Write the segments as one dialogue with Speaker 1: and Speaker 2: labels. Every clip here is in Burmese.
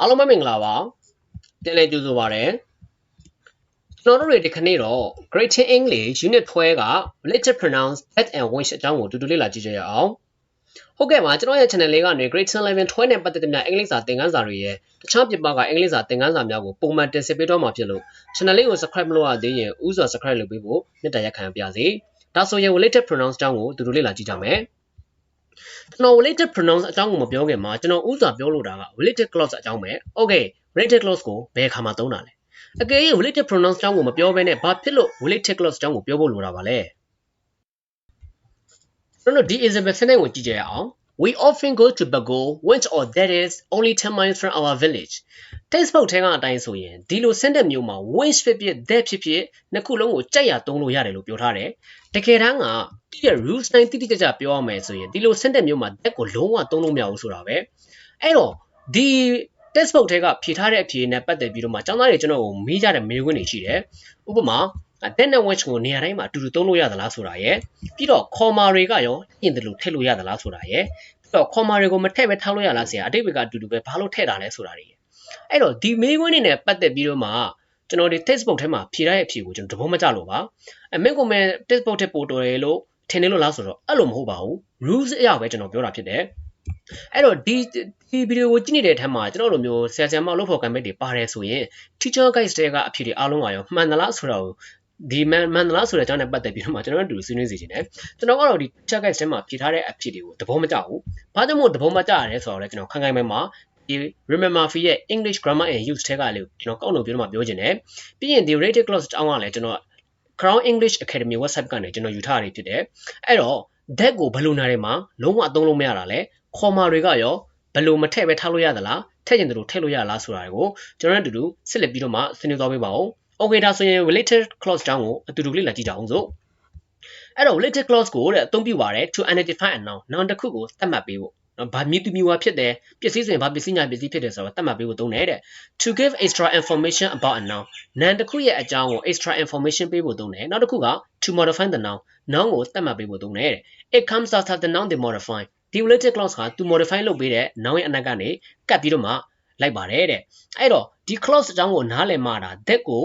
Speaker 1: အားလုံးပဲမင်္ဂလာပါပြန်လည်ကြိုဆိုပါရစေကျွန်တော်တို့တွေဒီခနေ့တော့ Great English Unit 12က Related Pronouns at and which အကြောင်းကိုတူတူလေ့လာကြည့်ကြရအောင်ဟုတ်ကဲ့ပါကျွန်တော်ရဲ့ channel လေးကနေ Grade 11 12နဲ့ပတ်သက်တဲ့များအင်္ဂလိပ်စာသင်ခန်းစာတွေရဲ့တခြားပြပကအင်္ဂလိပ်စာသင်ခန်းစာများကိုပုံမှန်တင်ဆက်ပေးတော့မှာဖြစ်လို့ channel လေးကို subscribe မလုပ်ရသေးရင်ဥစွာ subscribe လုပ်ပေးဖို့မေတ္တာရပ်ခံပါစေဒါဆိုရင် related pronouns အကြောင်းကိုတူတူလေ့လာကြည့်ကြမယ် ကျွန်တော် related pronouns အကြောင်းကိုမပြောခင်မှာကျွန်တော်ဥစွာပြောလိုတာက related clause အကြောင်းပဲ okay related clause ကိုဘယ်အခါမှာသုံးတာလဲအကယ်၍ related pronouns အကြောင်းကိုမပြောဘဲနဲ့ဘာဖြစ်လို့ related clause အကြောင်းကိုပြောဖို့လိုတာပါလဲကျွန်တော်ဒီ example စနစ်ကိုကြည့်ကြရအောင် We often go to Bago which or that is only 10 miles from our village textbook ထဲကအတိုင်းဆိုရင်ဒီလို sentence မျိုးမှာ which ဖြစ်ဖြစ် that ဖြစ်ဖြစ်နှစ်ခုလုံးကိုကြိုက်ရသုံးလို့ရတယ်လို့ပြောထားတယ် တကယ်တမ်းကဒီရဲ့ rules တိုင်းတိတိကျကျပြောရမယ်ဆိုရင်ဒီလို sentence မျိုးမှာ that ကိုလုံးဝသုံးလို့မရဘူးဆိုတာပဲအဲ့တော့ဒီ textbook ထဲကဖြေထားတဲ့အဖြေနဲ့ပတ်သက်ပြီးတော့မှကျောင်းသားတွေကျွန်တော်ကိုမေးကြတဲ့မေးခွန်းတွေရှိတယ်ဥပမာ that and which ကိုနေရာတိုင်းမှာအတူတူသုံးလို့ရသလားဆိုတာရယ်ပြီးတော့ comma တွေကရောပြင်တယ်လို့ထည့်လို့ရသလားဆိုတာရယ်ပြီးတော့ comma တွေကိုမထည့်ပဲထားလို့ရလားဆရာအတိတ်ဘက်ကအတူတူပဲဘာလို့ထည့်တာလဲဆိုတာတွေအဲ့တော့ဒီမေးခွန်းတွေနဲ့ပတ်သက်ပြီးတော့မှ ကျွန်တော်ဒီ textbook ထဲမှာဖြေထားတဲ့အဖြေကိုကျွန်တော်သဘောမကျလို့ပါအမင်းကမဲ textbook ထဲပို့တော်ရလို့ထင်နေလို့လားဆိုတော့အဲ့လိုမဟုတ်ပါဘူး rules အရပဲကျွန်တော်ပြောတာဖြစ်တယ်အဲ့တော့ဒီဒီဗီဒီယိုကိုကြည့်နေတဲ့အထက်မှာကျွန်တော်တို့မျိုးဆရာဆရာမလို့ဖော်ကံမဲ့တွေပါတယ်ဆိုရင် teacher guides တွေကအဖြေတွေအားလုံးကရောမှန်သလားဆိုတော့ဒီမန်မန်ဒလာဆိုတဲ့အကြောင်းနဲ့ပတ်သက်ပြီးတော့မှကျွန်တော်တို့တူဆွေးနွေးစီခြင်းတယ်ကျွန်တော်ကတော့ဒီ chat guide ထဲမှာဖြေထားတဲ့အဖြစ်တွေကိုသဘောမကျဘူးဘာကြောင့်မို့သဘောမကျရလဲဆိုတော့လည်းကျွန်တော်ခိုင်ခိုင်မဲမှာ ဒီ remember fee ရဲ့ English grammar and use ထဲကလေးကိုကျွန်တော်ကောက်လို့ပြောတော့မှပြောခြင်းတယ်ပြီးရင်ဒီ rated clause အကြောင်းကလည်းကျွန်တော် Crown English Academy website ကနေကျွန်တော်ယူထားရဖြစ်တယ်အဲ့တော့ that ကိုဘယ်လိုနားထဲမှာလုံးဝအသုံးလို့မရတာလဲ comma တွေကရောဘယ်လိုမထည့်ပဲထားလို့ရသလားထည့်ရင်တို့ထည့်လို့ရလားဆိုတာကိုကျွန်တော်တို့အတူတူဆက်လက်ပြီးတော့မှဆွေးနွေးသွားပေးပါဦး Okay ဒါဆိုရင် related clause တောင်းကိုအတူတူလေ့လာကြည့်ကြအောင်စို့အဲ့တော့ related clause ကိုတဲ့အသုံးပြုပါတယ် to identify a noun noun တစ်ခုကိုသတ်မှတ်ပေးဖို့နော် ဘာမြည်သူမြည်ဝါဖြစ်တယ်ပစ္စည်းဆိုရင်ဘာပစ္စည်းညာပစ္စည်းဖြစ်တယ်ဆိုတော့သတ်မှတ်ပေးဖို့သုံးတယ်တဲ့ to give extra information about a noun noun တစ်ခုရဲ့အကြောင်းကို extra information ပေးဖို့သုံးတယ်နောက်တစ်ခုက to modify the noun noun ကိုသတ်မှတ်ပေးဖို့သုံးတယ်တဲ့ it comes after the noun they modify ဒီ related clause က to modify လုပ်ပေးတဲ့ noun ရဲ့အနက်ကနေကတ်ပြီးတော့မှလိုက်ပါတယ်တဲ့အဲ့တော့ဒီ clause အကြောင်းကိုနားလည်မှတာ that ကို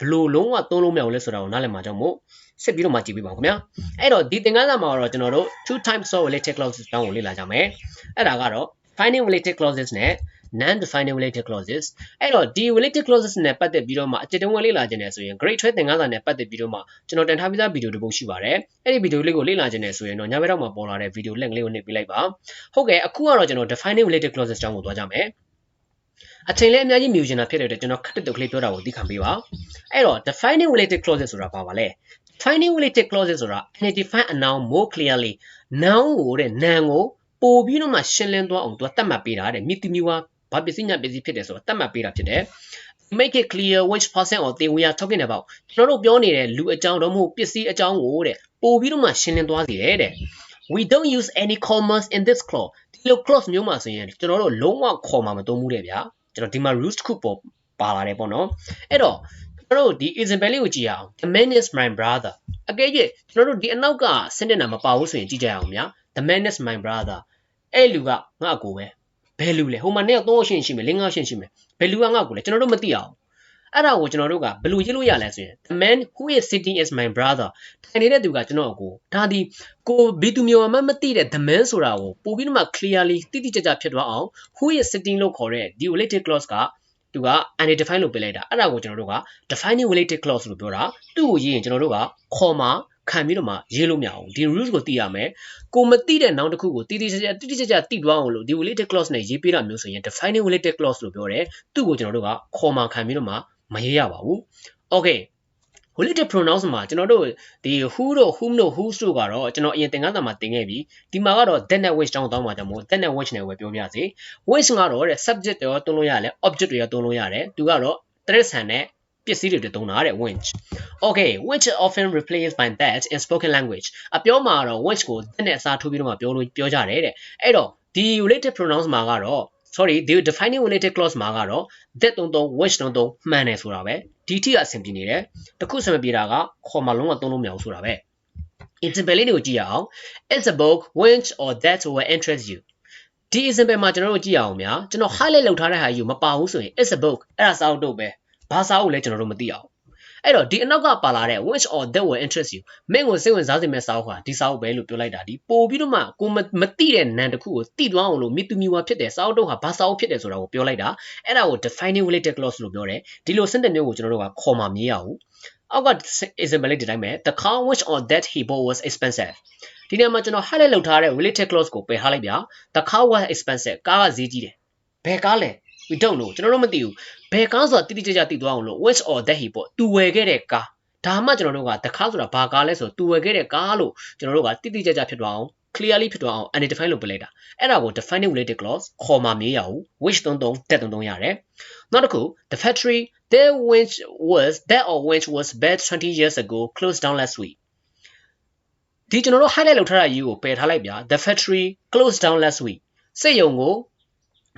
Speaker 1: ဘလို့လုံးဝသုံးလို့မရဘူးလဲဆိုတာကိုနားလည်မှာကြောင့်မို့ ဆက်ပြီးတော့မှကြည့်ပေးပါဦးခင်ဗျာအဲ့တော့ဒီသင်ခန်းစာမှာတော့ကျွန်တော်တို့ two types of related clauses တောင်းကိုလေ့လာကြမယ်အဲ့ဒါကတော့ defining related clauses နဲ့ non defining related clauses အဲ့တော့ဒီ related clauses နဲ့ပတ်သက်ပြီးတော့မှအကျဉ်းတဝက်လေ့လာခြင်းနဲ့ဆိုရင် grade 12သင်ခန်းစာနဲ့ပတ်သက်ပြီးတော့မှကျွန်တော်တင်ထားပြီးသားဗီဒီယိုတစ်ပုဒ်ရှိပါတယ်အဲ့ဒီဗီဒီယိုလေးကိုလေ့လာခြင်းနဲ့ဆိုရင်တော့ညဘက်တော့မှပေါ်လာတဲ့ဗီဒီယို link လေးကိုနှိပ်ပေးလိုက်ပါဟုတ်ကဲ့အခုကတော့ကျွန်တော် defining related clauses တောင်းကိုသွားကြမယ်အချိန်လည်းအများကြီးမြူချင်တာဖြစ်တဲ့အတွက်ကျွန်တော်ခက်တဲ့တုတ်ကလေးပြောတာကိုသိခံပေးပါအဲ့တော့ defining related clauses ဆိုတာဘာပါလဲ defining related clauses ဆိုတာ identify a noun more clearly noun ကိုတဲ့ noun ကိုပို့ပြီးတော့မှရှင်းလင်းသွားအောင်သူကသတ်မှတ်ပေးတာတဲ့မြစ်တီမျိုးကဘာပစ္စည်းညာပစ္စည်းဖြစ်တယ်ဆိုတာသတ်မှတ်ပေးတာဖြစ်တယ် make it clear which person or thing we are talking about ကျွန်တော်တို့ပြောနေတဲ့လူအကြောင်းတော့မဟုတ်ပစ္စည်းအကြောင်းကိုတဲ့ပို့ပြီးတော့မှရှင်းလင်းသွားစေတယ်တဲ့ we don't use any commas in this clause ဒီလို clause မျိုးမှာဆိုရင်ကျွန်တော်တို့လုံးဝခေါ်မှာမသုံးဘူးတဲ့ဗျာကျွန်တော်ဒီမှာ rules တစ်ခုပေါ်ပါလာတယ်ပေါ့နော်အဲ့တော့ ကျွန်တော်တို့ဒီ example လေးကိုကြည့်ရအောင် the man is my brother အကယ်၍ကျွန်တော်တို့ဒီအနောက်ကစနစ်နာမပါဘူးဆိုရင်ကြည့်ကြရအောင်ဗျာ the man is my brother အဲ့လူကငါအကိုပဲဘယ်လူလဲဟိုမှာနှစ်ယောက်သုံးယောက်ရှင်းရှိမယ်လေးငါးယောက်ရှင်းရှိမယ်ဘယ်လူကငါ့ကိုလဲကျွန်တော်တို့မသိအောင်အဲ့ဒါကိုကျွန်တော်တို့ကဘယ်လိုရေးလို့ရလဲဆိုရင် the man who is sitting is my brother ထိုင်နေတဲ့သူကကျွန်တော်အကိုဒါဒီကိုဘီသူမျိုးမှမသိတဲ့ the man ဆိုတာကိုပို့ပြီးတော့မှ clearly တိတိကျကျဖြစ်သွားအောင် who is sitting လို့ခေါ်တဲ့ the related clause က သူက undefined လို့ပေးလိုက်တာအဲ့ဒါကိုကျွန်တော်တို့က defining related clause လို့ပြောတာသူ့ကိုရေးရင်ကျွန်တော်တို့က comma ခံပြီးတော့မှရေးလို့မရဘူးဒီ rules ကိုသိရမယ်ကိုမသိတဲ့ noun တစ်ခုကိုတိတိကျကျတိတိကျကျသိသွားအောင်လို့ဒီ related clause နဲ့ရေးပေးတာမျိုးဆိုရင် defining related clause လို့ပြောတယ်သူ့ကိုကျွန်တော်တို့က comma ခံပြီးတော့မှမရေးရပါဘူး okay related pronouns မှာကျွန်တော်တို့ဒီ who တို့ whom တို့ whose တို့ကတော့ကျွန်တော်အရင်သင်ခန်းစာမှာသင်ခဲ့ပြီဒီမှာကတော့ that နဲ့ which တောင်းတောင်းမှာကြောင့်မို့ that နဲ့ which နဲ့ပဲပြောပြစေ which ကတော့တဲ့ subject တွေရောသုံးလို့ရတယ် object တွေရောသုံးလို့ရတယ်သူကတော့တရစ္ဆာန်နဲ့ပစ္စည်းတွေသုံးတာတဲ့ which okay which often replaced by that in spoken language အပြောမှာတော့ which ကို that နဲ့အစားထိုးပြီးတော့မှပြောလို့ပြောကြတယ်တဲ့အဲ့တော့ဒီ related pronouns မှာကတော့ sorry the defining related clause မှာကတော့ that သုံးသုံး which သုံးသုံးမှန်တယ်ဆိုတာပဲဒီထိအဆင်ပြေနေတယ်တခုဆင်မပြေတာကခေါ်မလုံးဝသုံးလို့မရဘူးဆိုတာပဲ example လေးတွေကိုကြည့်ရအောင် it's a book which or that will interest you ဒီ example မှာကျွန်တော်တို့ကြည့်ရအောင်ဗျာကျွန်တော် highlight လုပ်ထားတဲ့ဟာကြီးကိုမပါဘူးဆိုရင် it's a book အဲ့ဒါစာအုပ်တော့ပဲဘာစာအုပ်လဲကျွန်တော်တို့မသိအောင် အဲ့တော့ဒီအနောက်ကပါလာတဲ့ which or that will interest you မင်းကိုစိတ်ဝင်စားစေမယ့်စာအုပ်ဟာဒီစာအုပ်ပဲလို့ပြောလိုက်တာဒီပို့ပြီးတော့မှကိုမသိတဲ့နာမ်တစ်ခုကိုသိသွားအောင်လို့မြစ်သူမြူဝါဖြစ်တဲ့စာအုပ်တော့ဟာဘာစာအုပ်ဖြစ်တယ်ဆိုတာကိုပြောလိုက်တာအဲ့ဒါကို defining related clause လို့ပြောတယ်ဒီလို sentence မျိုးကိုကျွန်တော်တို့ကခေါ်မှမရအောင်အောက်က example လေးဒီတိုင်းပဲ the car which or that he bought was expensive ဒီနေရာမှာကျွန်တော် highlight လုပ်ထားတဲ့ related clause ကိုပယ်ထားလိုက်ဗျာ the car was expensive ကားကဈေးကြီးတယ်ဘယ်ကားလဲ we don't know ကျွန်တော်တို့မသိဘူးဘယ်ကားဆိုတာတိတိကျကျသိသွားအောင်လို့ which or that he bought သူဝယ်ခဲ့တဲ့ကားဒါမှကျွန်တော်တို့က the car ဆိုတာဘာကားလဲဆိုတော့သူဝယ်ခဲ့တဲ့ကားလို့ကျွန်တော်တို့ကတိတိကျကျဖြစ်သွားအောင် clearly ဖြစ်သွားအောင် identify လုပ်ပေးလိုက်တာအဲ့ဒါကို defining related clause ခေါ်မှမေးရအောင် which 33တက်33ရတယ်နောက်တစ်ခု the factory there which was that or which was bad 20 years ago closed down last week ဒီကျွန်တော်တို့ highlight လုပ်ထားတာကြီးကိုပယ်ထားလိုက်ဗျာ the factory closed down last week စိတ်ယုံကို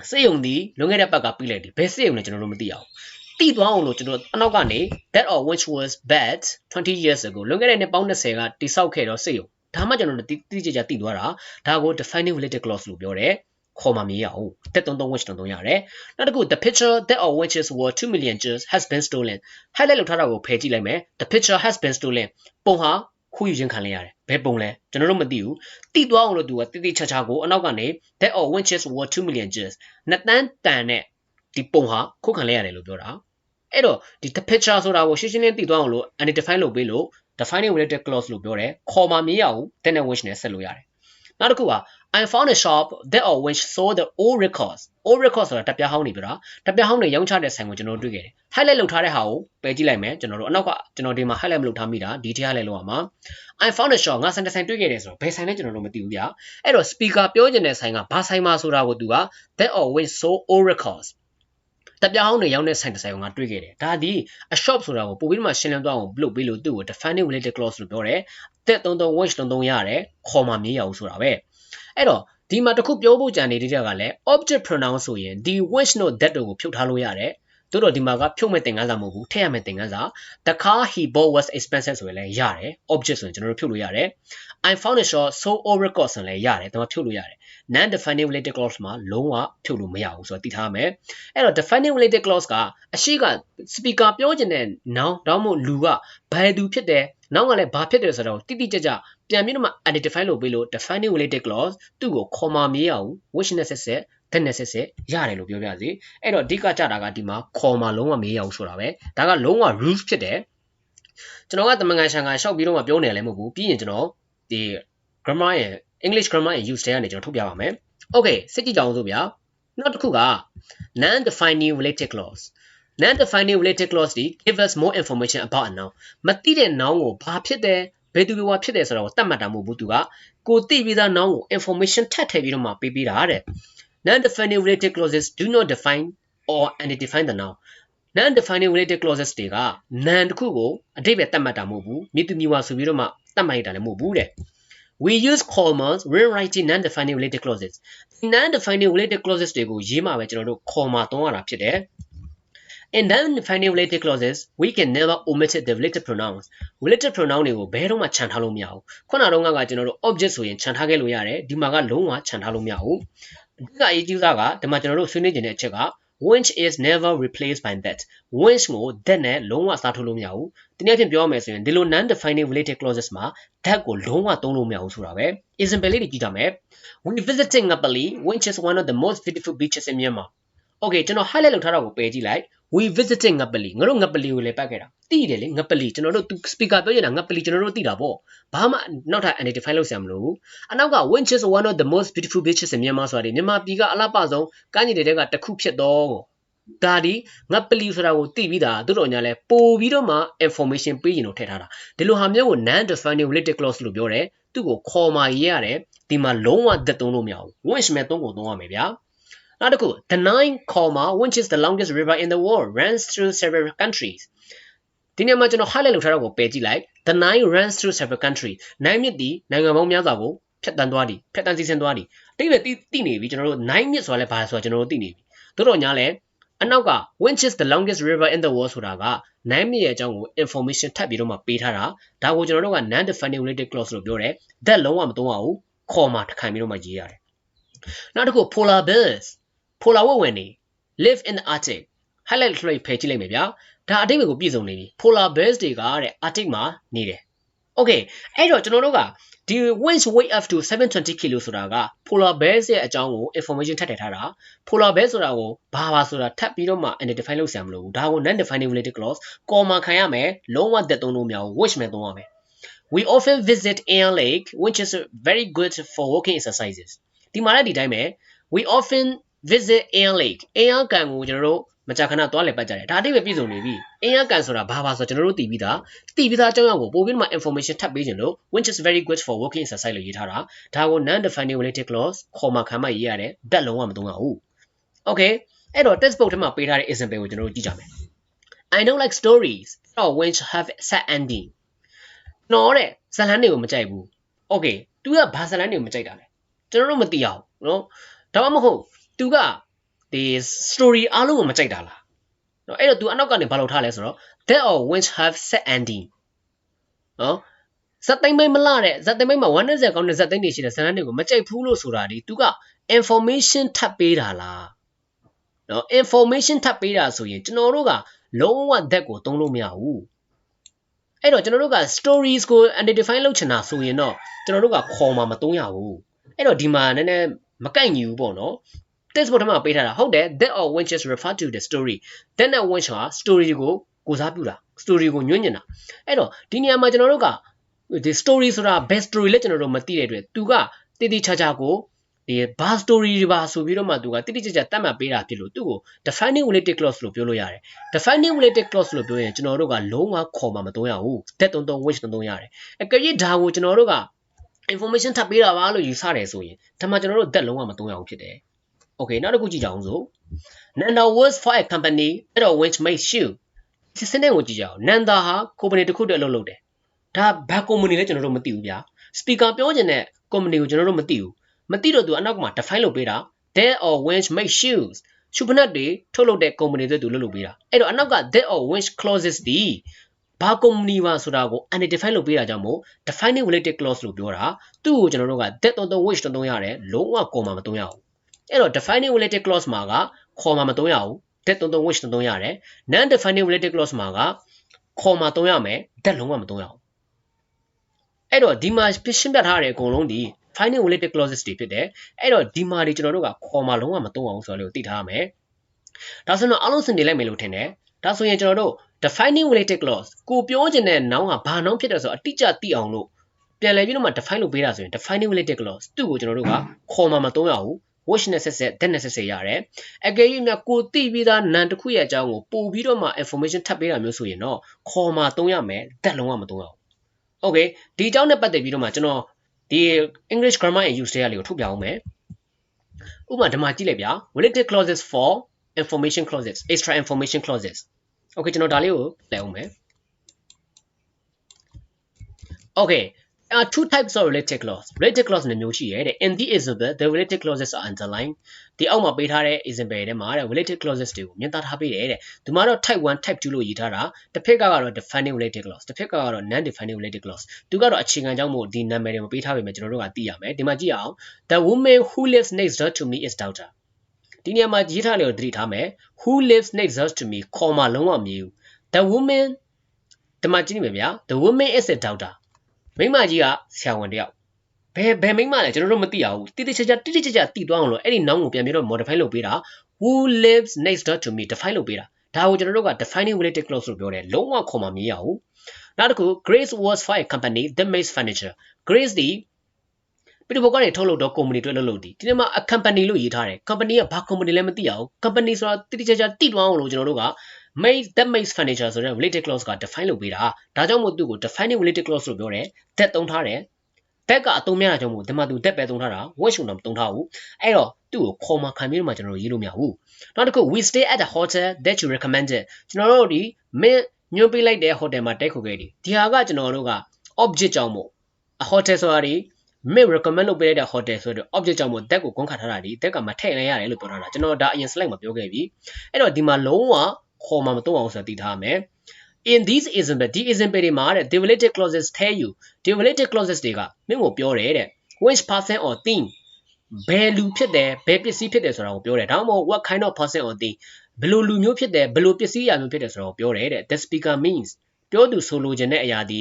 Speaker 1: စိတ်ယုံဒီလွန်ခဲ့တဲ့ဘက်ကပြီးလိုက်တယ်ဘယ်စိတ်ယုံလဲကျွန်တော်တို့မသိအောင်တိသွားအောင်လို့ကျွန်တော်အနောက်ကနေ that or which was bad 20 years ago လွန်ခဲ့တဲ့နှစ်ပေါင်း20ကတိဆောက်ခဲ့တော့စိတ်ယုံဒါမှကျွန်တော်တို့တိတိကျကျတိသွားတာဒါကို defining related clause လို့ပြောတယ်ခေါ်မှမရအောင်တက်တုံးတုံး which တုံးတုံးရတယ်နောက်တစ်ခု the picture that or which is worth 2 million just has been stolen highlight လုပ်ထားတာကိုဖယ်ကြည့်လိုက်မယ် the picture has been stolen ပုံဟာ ခိုးယူခြင်းခံလိုက်ရတယ်ဘယ်ပုံလဲကျွန်တော်တို့မသိဘူးတိသွားအောင်လို့သူကတိတိချာချာကိုအနောက်ကနေ that or which is worth 2 million just နှစ်တန်းတန်တဲ့ဒီပုံဟာခိုးခံလိုက်ရတယ်လို့ပြောတာအဲ့တော့ဒီ the picture ဆိုတာကိုရှင်းရှင်းလင်းသိသွားအောင်လို့ identify လုပ်ပေးလို့ defining related clause လို့ပြောတယ်ခေါ်မှမရဘူး that နဲ့ which နဲ့ဆက်လို့ရတယ်နောက်တစ်ခုက I found a shop that or which sold the old records old records ဆိုတာတပ်ပြားဟောင်းနေပြတာတပ်ပြားဟောင်းတွေရောင်းချတဲ့ဆိုင်ကိုကျွန်တော်တို့တွေ့ခဲ့တယ် highlight လုပ်ထားတဲ့ဟာကိုပယ်ကြည့်လိုက်မယ်ကျွန်တော်တို့အနောက်ကကျွန်တော်ဒီမှာ highlight မလုပ်ထားမိတာ detail လည်းလုပ်ရမှာ I found a shop ငါဆိုင်တစ်ဆိုင်တွေ့ခဲ့တယ်ဆိုတော့ဘယ်ဆိုင်လဲကျွန်တော်တို့မသိဘူးဗျာအဲ့တော့ speaker ပြောချင်တဲ့ဆိုင်ကဘာဆိုင်မှာဆိုတာကိုသူက that or which sold old records တပြားဟောင်းတွေရောင်းတဲ့ဆိုင်တစ်ဆိုင်ကိုငါတွေ့ခဲ့တယ်ဒါဒီ a shop ဆိုတာကိုပို့ပြီးမှရှင်းလင်းသွားအောင်လုပ်ပေးလို့သူ့ကို defining related clause လို့ပြောတယ်တက်33 which 33ရတယ်ခေါ်မှမေးရအောင်ဆိုတာပဲ အဲ့တော့ဒီမှာတခုပြောဖို့ကြံနေတဲ့ကြကလည်း object pronoun ဆိုရင်ဒီ which နဲ့ that တို့ကိုဖြုတ်ထားလို့ရတယ်တို့တော့ဒီမှာကဖြုတ်မဲ့သင်ခန်းစာမဟုတ်ဘူးထည့်ရမဲ့သင်ခန်းစာ the car he bought was expensive ဆိုရင်လည်းရတယ် object ဆိုရင်ကျွန်တော်တို့ဖြုတ်လို့ရတယ် I found a shop so all record ဆိုရင်လည်းရတယ်ဒါမှဖြုတ်လို့ရတယ် non defining related clause မှာလုံးဝဖြုတ်လို့မရဘူးဆိုတော့သိထားမယ်အဲ့တော့ defining related clause ကအရှိက speaker ပြောချင်တဲ့ noun တော့မဟုတ်လူကဘယ်သူဖြစ်တယ်နောက်ကလည်းဘာဖြစ်တယ်ဆိုတော့တိတိကျကျပြန်ပြီးတော့မှ identify လုပ်ပြီးလို့ defining related clause သူ့ကိုခေါ်မှမရအောင် which နဲ့ဆက်ဆက် that နဲ့ဆက်ဆက်ရတယ်လို့ပြောပြစီအဲ့တော့အဓိကကြတာကဒီမှာခေါ်မှလုံးဝမရအောင်ဆိုတာပဲဒါကလုံးဝ rules ဖြစ်တယ်ကျွန်တော်ကတမန်ကန်ရှန်ကန်ရှောက်ပြီးတော့မှပြောနေလည်းမဟုတ်ဘူးပြီးရင်ကျွန်တော်ဒီ grammar ရဲ့ English grammar ရဲ့ use တွေကနေကျွန်တော်ထုတ်ပြပါမယ် Okay စစ်ကြည့်ကြအောင်စို့ဗျာနောက်တစ်ခုက non defining related clause non defining related clause ဒီ give us more information about a noun မသိတဲ့ noun ကိုဘာဖြစ်တယ်ဘယ်သူဘယ်ဝါဖြစ်တယ်ဆိုတော့တတ်မှတ်တာမဟုတ်ဘူးသူကကိုသိပြီးသား noun ကို information ထပ်ထည့်ပြီးတော့မှပေးပေးတာတဲ့ non defining related clauses do not define or identify the noun non defining related clauses တွေက noun တစ်ခုကိုအတိတ်ပဲတတ်မှတ်တာမဟုတ်ဘူးမြည်သူမြည်ဝါဆိုပြီးတော့မှတတ်မှတ်ရတာလည်းမဟုတ်ဘူးတဲ့ we use commas when writing non defining related clauses non defining related clauses တွေကိုရေးမှာပဲကျွန်တော်တို့ comma သုံးရတာဖြစ်တယ် In non-defining related clauses, we can never omit the related pronouns. related pronoun တွေကိုဘယ်တော့မှခြံထားလို့မရဘူး။ခုနကတော့ကကျွန်တော်တို့ object ဆိုရင်ခြံထားခဲ့လို့ရတယ်။ဒီမှာကလုံးဝခြံထားလို့မရဘူး။အဓိကအရေးကြီးတာကဒီမှာကျွန်တော်တို့ဆွေးနွေးနေတဲ့အချက်က which is never replaced by that which ကို that နဲ့လုံးဝစားထိုးလို့မရဘူး။ဒီနေ့အဖြစ်ပြောရမယ်ဆိုရင်ဒီလို non defining related clauses မှာ that ကိုလုံးဝသုံးလို့မရဘူးဆိုတာပဲ။ example လေးတွေကြည့်ကြမယ်။ We visited Ngapali which is one of the most beautiful beaches in Myanmar. Okay ကျွန်တော် highlight လုပ်ထားတာကိုပယ်ကြည့်လိုက် we visited ငပလီငါတို့ငပလီကိုလည်းပတ်ခဲ့တာသိတယ်လေငပလီကျွန်တော်တို့ speaker ပြောနေတာငပလီကျွန်တော်တို့သိတာပေါ့ဘာမှနောက်ထပ် identify လုပ်ဆရာမလိုဘူးအနောက်က which is one of the most beautiful beaches in Myanmar ဆိုတာဒီမြန်မာပြည်ကအလားပဆုံးကမ်းခြေတွေကတစ်ခုဖြစ်တော့ဒါဒီငပလီဆိုတာကိုသိပြီးတာတို့တော်ညာလဲပို့ပြီးတော့မှ information ပေးရင်တော့ထည့်ထားတာဒီလိုဟာမျိုးကို non defining related clause လို့ပြောတယ်သူ့ကိုခေါ်မာရေးရတယ်ဒီမှာလုံးဝသက်သုံးလို့မရဘူး which မဲ့သုံးကိုသုံးရမယ်ဗျာ နောက်တစ်ခု the Nile comma which is the longest river in the world runs through several countries ဒီနေရာမှာကျွန်တော် highlight လုပ်ထားတာကိုပယ်ကြည့်လိုက် the Nile runs through several countries နိုင်မြစ်ဒီနိုင်ငံပေါင်းများစွာကိုဖြတ်တန်းသွားသည်ဖြတ်တန်းစီးဆင်းသွားသည်တိတ်ပဲတိတိနေပြီကျွန်တော်တို့နိုင်မြစ်ဆိုတာလည်းဘာလဲဆိုတာကျွန်တော်တို့သိနေပြီတို့တော့ညာလဲအနောက်က which is the longest river in the world ဆိုတာကနိုင်မြစ်ရဲ့အကြောင်းကို information ထပ်ပြီးတော့မှပေးထားတာဒါကိုကျွန်တော်တို့က non defining related clause လို့ပြောတယ် that လုံးဝမသုံးရဘူးခေါ်မှာတစ်ခိုင်ပြီးတော့မှရေးရတယ်နောက်တစ်ခု polar bears polar ဝက်ဝင်နေ live in the arctic highlight လွှဲဖယ်ကြည့်လိုက်မယ်ဗျာဒါအတိတ်ကိုပြည့်စုံနေပြီ polar bears တွေကတဲ့ arctic မှာနေတယ် okay အဲ့တော့ကျွန်တော်တို့ကဒီ winds weigh up to 720 kg ဆိုတာက polar bears ရဲ့အကြောင်းကို information ထပ်ထည့်ထားတာ polar bear ဆိုတာကိုဘာပါဆိုတာထပ်ပြီးတော့မှ identify လုပ်ဆရာမလို့ဘူးဒါကို non defining related clause comma ခံရမယ်လုံးဝသက်သုံးလို့မရဘူး which မဲ့သုံးရမယ် we often visit Air Lake which is very good for walking exercises ဒီမှာလည်းဒီတိုင်းပဲ we often visit Air Lake Air ကန်ကိုကျွန်တော်တို့မကြာခဏသွားလည်ပတ်ကြတယ်ဒါအတိတ်ပဲပြည့်စုံနေပြီ Air ကန်ဆိုတာဘာပါဆိုတော့ကျွန်တော်တို့သိပြီးသားသိပြီးသားအကြောင်းအရာကိုပို့ပြီးမှ information ထပ်ပေးခြင်းလို့ which is very good for walking exercise လို့ရေးထားတာဒါကို non defining related clause ခေါ်မှခံမှရေးရတယ် that လုံးဝမသုံးရဘူး okay အဲ့တော့ textbook ထဲမှာပေးထားတဲ့ example ကိုကျွန်တော်တို့ကြည့်ကြမယ် I don't like stories or which have sad ending နော်တဲ့ဇာတ်လမ်းတွေကိုမကြိုက်ဘူး okay तू ကဘာဇာတ်လမ်းတွေကိုမကြိုက်တာလဲကျွန်တော်တို့မသိအောင်နော်ဒါမှမဟုတ် तू ကဒီ story အားလုံးကိုမကြိုက်တာလားနော်အဲ့တော့ तू အနောက်ကနေဘာလုပ်ထားလဲဆိုတော့ that or which have sad ending နော်ဇက်သိမ်းမိတ်မလားတဲ့ဇက်သိမ်းမိတ်မှာ190ကောင်းတဲ့ဇက်သိမ်းတွေရှိတဲ့ဇာတ်လမ်းတွေကိုမကြိုက်ဘူးလို့ဆိုတာဒီ तू က information ထပ်ပေးတာလားနော် information ထပ်ပေးတာဆိုရင်ကျွန်တော်တို့ကလုံးဝ that ကိုသုံးလို့မရဘူးအဲ့တော့ကျွန်တော်တို့က stories ကို identify လုပ်ချင်တာဆိုရင်တော့ကျွန်တော်တို့ကခေါ်မှာမသုံးရဘူးအဲ့တော့ဒီမှာနည်းနည်းမကိုက်ညီဘူးပေါ့နော် textbook ထဲမှာပေးထားတာဟုတ်တယ် that or when just refer to the story that နဲ့ when ဟာ story ကိုကိုစားပြုတာ story ကိုညွှန်းညင်တာအဲ့တော့ဒီနေရာမှာကျွန်တော်တို့ကဒီ story ဆိုတာ best story လည်းကျွန်တော်တို့မသိတဲ့အတွက်သူကတည်တည်ချာချာကိုဒီဘာ story တွေပါဆိုပြီးတော့မှသူကတိတိကျကျတတ်မှတ်ပေးတာဖြစ်လို့သူ့ကို defining related clause လို့ပြောလို့ရတယ် defining related clause လို့ပြောရင်ကျွန်တော်တို့ကလုံးဝခေါ်မှာမသုံးရဘူး that တုံးတုံး which တုံးတုံးရတယ်အကယ်၍ဒါကိုကျွန်တော်တို့က information ထပ်ပေးတာပါလို့ယူဆတယ်ဆိုရင်ဒါမှကျွန်တော်တို့ that လုံးဝမသုံးရဘူးဖြစ်တယ် okay နောက်တစ်ခုကြည့်ကြအောင်ဆို Nanda works for a company that of which makes shoe ဒီစနစ်ကိုကြည့်ကြအောင် Nanda ဟာ company တစ်ခုတည်းအလုပ်လုပ်တယ်ဒါဘာ company လဲကျွန်တော်တို့မသိဘူးဗျာ speaker ပြောချင်တဲ့ company ကိုကျွန်တော်တို့မသိဘူးမသိတော့သူအနောက်ကမှ define လုပ်ပေးတာ that or which make shoes ရှုပ်ဖနက်တွေထုတ်လုပ်တဲ့ company တွေသူလုပ်လုပ်ပေးတာအဲ့တော့အနောက်က that or which clauses ဒီဘာ company ပါဆိုတာကို undefined လုပ်ပေးတာကြောင့်မို့ defining related clause လို့ပြောတာသူ့ကိုကျွန်တော်တို့က that တုံးတုံး which တုံးတုံးရတယ်လုံးဝ comma မတုံးရဘူး အဲ့တော့ defining related clause မှာကခေါ်မှာမတုံးရဘူး that တုံးတုံး which တုံးတုံးရတယ် non defining related clause မှာကခေါ်မှာတုံးရမယ် that လုံးဝမတုံးရဘူးအဲ့တော့ဒီမှာရှင်းပြထားတဲ့အကုန်လုံးဒီ finding related clauses တွေဖြစ်တယ်အဲ့တော့ဒီမှာဒီကျွန်တော်တို့ကခေါ်မှာလုံးဝမတုံးအောင်ဆိုတော့သိထားရမယ်ဒါဆိုတော့အလုံးစင်နေလိုက်မယ်လို့ထင်တယ်ဒါဆိုရင်ကျွန်တော်တို့ defining related clause ကိုပြောချင်တဲ့ noun ကဘာ noun ဖြစ်တယ်ဆိုတော့အတိအကျသိအောင်လို့ပြန်လည်ပြီးတော့မှ define လုပ်ပေးတာဆိုရင် defining related clause သူ့ကိုကျွန်တော်တို့ကခေါ်မှာမတုံးရဘူး which နဲ့ဆက်ဆက် that နဲ့ဆက်ဆက်ရတယ်အကယ်၍များကိုသိပြီးသားနာမ်တစ်ခုရဲ့အကြောင်းကိုပို့ပြီးတော့မှ information ထပ်ပေးတာမျိုးဆိုရင်တော့ခေါ်မှာတုံးရမယ် that လုံးဝမတုံးရဘူး okay ဒီအကြောင်းနဲ့ပတ်သက်ပြီးတော့မှကျွန်တော်ဒီ English grammar and use တွေကလေးကိုထုတ်ပြအောင်မယ်ဥပမာဒီမှာကြည့်လိုက်ဗျာ related clauses for information clauses extra information clauses okay ကျွန်တော်ဒါလေးကိုလဲအောင်မယ် okay There are two types of related clause. Related clause နှစ်မျိုးရှိရဲတဲ့ In the example, the related clauses are underlined. ဒီအောက်မှာပေးထားတဲ့ example ထဲမှာတဲ့ related clauses တွေကိုမြင်သာထားပေးတယ်တဲ့။ဒီမှာတော့ type 1 type 2လို့ရေးထားတာ။တစ်ဖက်ကတော့ defining related clause တစ်ဖက်ကတော့ non defining related clause သူကတော့အခြေခံကြောင့်မို့ဒီနာမည်တွေမပေးထားပေမဲ့ကျွန်တော်တို့ကသိရမယ်။ဒီမှာကြည့်အောင် The woman who lives next door to me is daughter. ဒီနေရာမှာရေးထားတယ်ကိုသတိထားမယ်။ Who lives next door to me, comma လုံးဝမမြည်ဘူး။ The woman ဒီမှာကြည့်နေမယ်ဗျာ။ The woman is a daughter. မိမကြီးကဆရာဝန်တယောက်ဘယ်ဘယ်မိမလဲကျွန်တော်တို့မသိရဘူးတိတိကျကျတိတိကျကျသိသွားအောင်လို့အဲ့ဒီ noun ကိုပြန်ပြီးတော့ modify လုပ်ပေးတာ who lives next door to me define လုပ်ပေးတာဒါကိုကျွန်တော်တို့က defining related clause လို့ပြောတယ်လုံးဝခေါ်မှမရဘူးနောက်တစ်ခု Grace was for a company that makes furniture Grace ဒီပြည်တော်ကနေထုတ်လုပ်တော့ company တွေလုပ်လို့ဒီဒီနေ့မှာ a company လို့ရေးထားတယ် company ကဘာ company လဲမသိရဘူး company ဆိုတာတိတိကျကျသိသွားအောင်လို့ကျွန်တော်တို့က made that makes furniture ဆိုတဲ့ related clause က define လုပ်ပေးတာဒါကြောင့်မို့သူ့ကို defining related clause လို့ပြောတယ် that သုံးထားတယ် that ကအသုံးများတာကြောင့်မို့ဒီမှာသူ that ပဲသုံးထားတာ what ရှုံတော့မသုံးထားဘူးအဲ့တော့သူ့ကိုခေါ်မှခံပြီးတော့မှကျွန်တော်တို့ရေးလို့မရဘူးနောက်တစ်ခု we stay at the hotel that you recommended ကျွန်တော်တို့ဒီ mid ညွှန်ပေးလိုက်တဲ့ hotel မှာတိုက်ခုခဲ့တယ်ဒီဟာကကျွန်တော်တို့က object ကြောင့်မို့ a hotel ဆိုတာဒီ mid recommend လုပ်ပေးလိုက်တဲ့ hotel ဆိုတော့ object ကြောင့်မို့ that ကိုကွန်ခါထားတာဒီ that ကမထည့်လိုက်ရတယ်လို့ပြောထားတာကျွန်တော်ဒါအရင် slide မှာပြောခဲ့ပြီအဲ့တော့ဒီမှာလုံးဝ ခေါ်မှမတော့အောင်ဆိုတာသိထားမယ် in these example ဒီ example တွေမှာတဲ့ derivative clauses tell you derivative clauses တွေကမင်းကိုပြောတယ်တဲ့ which person or thing ဘယ်လူဖြစ်တယ်ဘယ်ပစ္စည်းဖြစ်တယ်ဆိုတာကိုပြောတယ်ဒါမှမဟုတ် what kind of person or thing ဘယ်လိုလူမျိုးဖြစ်တယ်ဘယ်လိုပစ္စည်းအရာမျိုးဖြစ်တယ်ဆိုတာကိုပြောတယ်တဲ့ the speaker means ပြောသူဆိုလိုချင်တဲ့အရာဒီ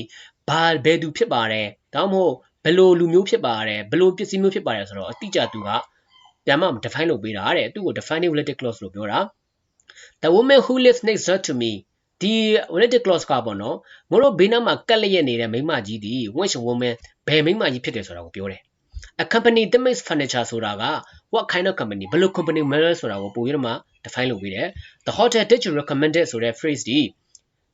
Speaker 1: ဘာဘယ်သူဖြစ်ပါတယ်ဒါမှမဟုတ်ဘယ်လိုလူမျိုးဖြစ်ပါတယ်ဘယ်လိုပစ္စည်းမျိုးဖြစ်ပါတယ်ဆိုတော့အတိအကျသူကပြန်မှ define လုပ်ပေးတာတဲ့သူ့ကို defining related clause လို့ပြောတာ the woman who lives next door to me ဒီ related clause ကပေါ့နော်ငါတို့ဘေးနားမှာကက်လျက်နေတဲ့မိမကြီးဒီ which woman ဘယ်မိမကြီးဖြစ်တယ်ဆိုတာကိုပြောတယ် a company that makes furniture ဆိုတာက what kind of company ဘယ်လို company မဲလဲဆိုတာကိုပို့ပြီးတော့မှ define လုပ်ပေးတယ် the hotel that you recommended ဆိုတဲ့ phrase ဒီ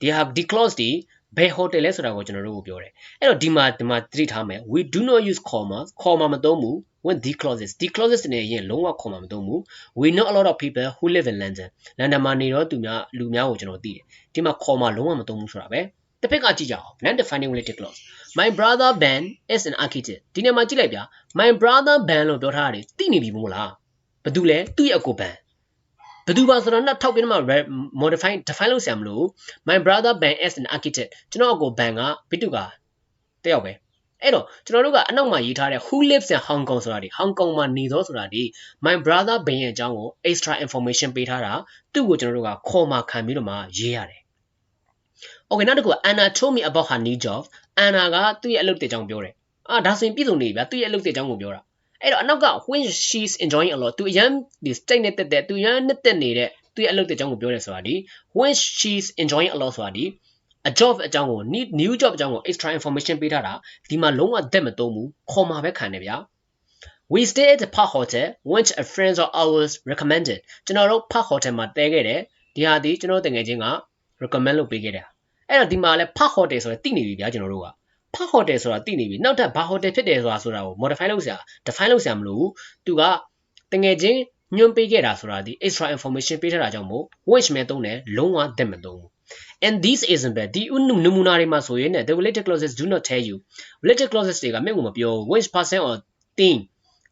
Speaker 1: ဒီဟာဒီ clause ဒီဘယ် hotel လဲဆိုတာကိုကျွန်တော်တို့ကိုပြောတယ်အဲ့တော့ဒီမှာဒီမှာသတိထားမယ် we do not use comma comma မသုံးဘူး when the clauses the clauses နဲ့ရင်လုံးဝ comma မသုံးဘူး we know a lot of people who live in london လန်ဒန်မှာနေတော့သူများလူများကိုကျွန်တော်သိတယ်ဒီမှာ comma လုံးဝမသုံးဘူးဆိုတာပဲတစ်ဖက်ကကြည့်ကြအောင် non defining related clause my brother ben is an architect ဒီနေရာမှာကြည့်လိုက်ဗျာ my brother ben လို့ပြောထားတာသိနေပြီမို့လားဘာတူလဲသူ့ရဲ့အကို ben ဘယ်သူပါဆိုတော့နောက်ထောက်ပြီးတော့ modify define လုပ်ဆရာမလို့ my brother ban as an architect ကျွန်တော်အကို ban ကဘိတုကတယောက်ပဲ အဲ့တော့ကျွန်တော်တို့ကအနောက်မှာရေးထားတဲ့ who lives in Hong Kong ဆိုတာဒီ Hong Kong မှာနေသောဆိုတာဒီ my brother ban ရဲ့အကြောင်းကို extra information ပေးထားတာသူ့ကိုကျွန်တော်တို့ကခေါ်มาခံပြီးတော့မှရေးရတယ် Okay နောက်တစ်ခုက Anna told me about her new job Anna ကသူ့ရဲ့အလုပ်တဲ့အကြောင်းပြောတယ်အာဒါဆိုရင်ပြည်စုံနေပြီဗျာသူ့ရဲ့အလုပ်တဲ့အကြောင်းကိုပြောတာအဲ့တော့အနောက်က when she's enjoying a lot သူအရန်ဒီ state နဲ့တက်တဲ့သူအရန်နဲ့တက်နေတဲ့သူရဲ့အလုပ်တဲ့အကြောင်းကိုပြောတယ်ဆိုတာဒီ when she's enjoying a lot ဆိုတာဒီ a job အကြောင်းကို new job အကြောင်းကို extra information ပေးထားတာဒီမှာလုံးဝသက်မသုံးဘူးခေါ်မှာပဲခံတယ်ဗျာ We stay at the Park Hotel which a friend of ours recommended ကျွန်တော်တို့ Park Hotel မှာတည်ခဲ့တယ်ဒီဟာဒီကျွန်တော်တကယ်ချင်းက recommend လုပ်ပေးခဲ့တယ်အဲ့တော့ဒီမှာလဲ Park Hotel ဆိုရင်သိနေပြီဗျာကျွန်တော်တို့က Park Hotel ဆိုတာသိနေပြီနောက်ထပ်ဘာ hotel ဖြစ်တယ်ဆိုတာဆိုတာကို modify လုပ်စရာ define လုပ်စရာမလိုဘူးသူကတကယ်ချင်းညွှန်ပေးခဲ့တာဆိုတာဒီ extra information ပေးထားတာကြောင့်မို့ which မဲ့သုံးတယ်လုံးဝသက်မသုံးဘူး and this isn't bad ဒီဥနနမူနာတွေမှာဆိုရင် the related clauses do not tell you related clauses တွေကမဲ့ကိုမပြော which person or thing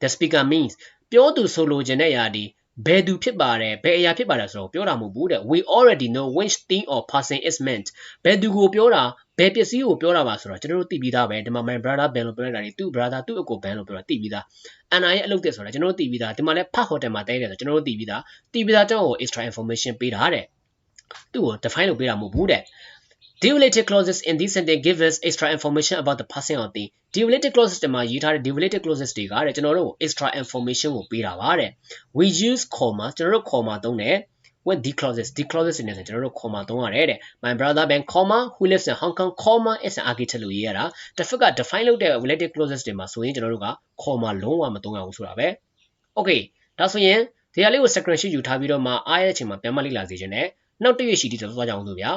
Speaker 1: the speaker means ပြောသူဆိုလိုချင်တဲ့အရာဒီဘယ်သူဖြစ်ပါတယ်ဘယ်အရာဖြစ်ပါတယ်ဆိုတော့ပြောတာမဟုတ်ဘူးတဲ့ we already know which thing or person is meant ဘယ်သူကိုပြောတာဘယ်ပစ္စည်းကိုပြောတာပါဆိုတော့ကျွန်တော်တို့သိပြီးသားပဲဒီမှာ my brother ban လို့ပြောလိုက်တာဒီသူ့ brother သူ့အကို ban လို့ပြောတာသိပြီးသားအန်နာရဲ့အလုပ်တက်ဆိုတာကျွန်တော်တို့သိပြီးသားဒီမှာလည်းဖတ် hotel မှာတဲတယ်ဆိုကျွန်တော်တို့သိပြီးသားသိပြီးသားကျွန်တော်ကို extra information ပေးတာတဲ့ သူ့ကို define လုပ်ပေးတာမဟုတ်ဘူးတဲ့ Deviated clauses in this sentence give us extra information about the person or thing. Deviated clauses တမှာရေးထားတဲ့ deviated clauses တွေကတဲ့ကျွန်တော်တို့ extra information ကိုပေးတာပါတဲ့ We use comma ကျွန်တော်တို့ comma သုံးတယ် when the clauses the clauses နဲ့ဆိုကျွန်တော်တို့ comma သုံးရတယ်တဲ့ My brother Ben comma who lives in Hong Kong comma is an architect လို့ရေးရတာတစ်ဖက်က define လုပ်တဲ့ related clauses တွေမှာဆိုရင်ကျွန်တော်တို့က comma လုံးဝမသုံးရဘူးဆိုတာပဲ Okay ဒါဆိုရင်ဒီဟာလေးကို screenshot ယူထားပြီးတော့မှအားရတဲ့အချိန်မှာပြန်မလေ့လာစေခြင်းနဲ့ နောက်တစ်ရွေ့ရှိတီးတော့သွားကြအောင်လို့ဗျာ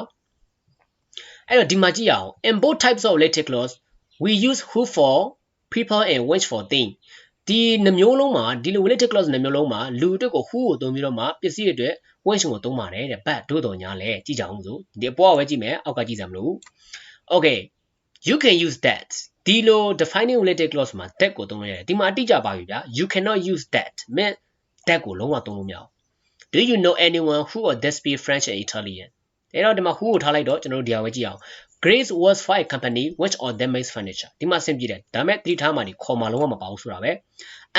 Speaker 1: အဲ့တော့ဒီမှာကြည့်ရအောင် in both types of related clause we use who for people and which for thing ဒီနှမျိုးလုံးမှာဒီလို related clause နှမျိုးလုံးမှာလူအတွက်ကို who ကိုသုံးပြီးတော့မှပစ္စည်းအတွက် which ကိုသုံးပါတယ်တဲ့ but တို့တော်ညာလဲကြည့်ကြအောင်စို့ဒီအပေါ်ကပဲကြည့်မယ်အောက်ကကြည့်စမ်းမလို့ okay you can use that ဒီလို defining related clause မှာ that ကိုသုံးရတယ်ဒီမှာအတိအကျပါပြီဗျာ you cannot use that မင်း that ကိုလုံးဝသုံးလို့မရဘူး do you know anyone who or that speak french and italian အဲ့တော့ဒီမှာ who ကိုထားလိုက်တော့ကျွန်တော်တို့ဒီဟာပဲကြည့်အောင် Grace was for a company which or them makes furniture ဒီမှာဆင်ပြတယ်ဒါမဲ့သတိထားမှဒီခေါ်မှာလုံးဝမပါဘူးဆိုတာပဲ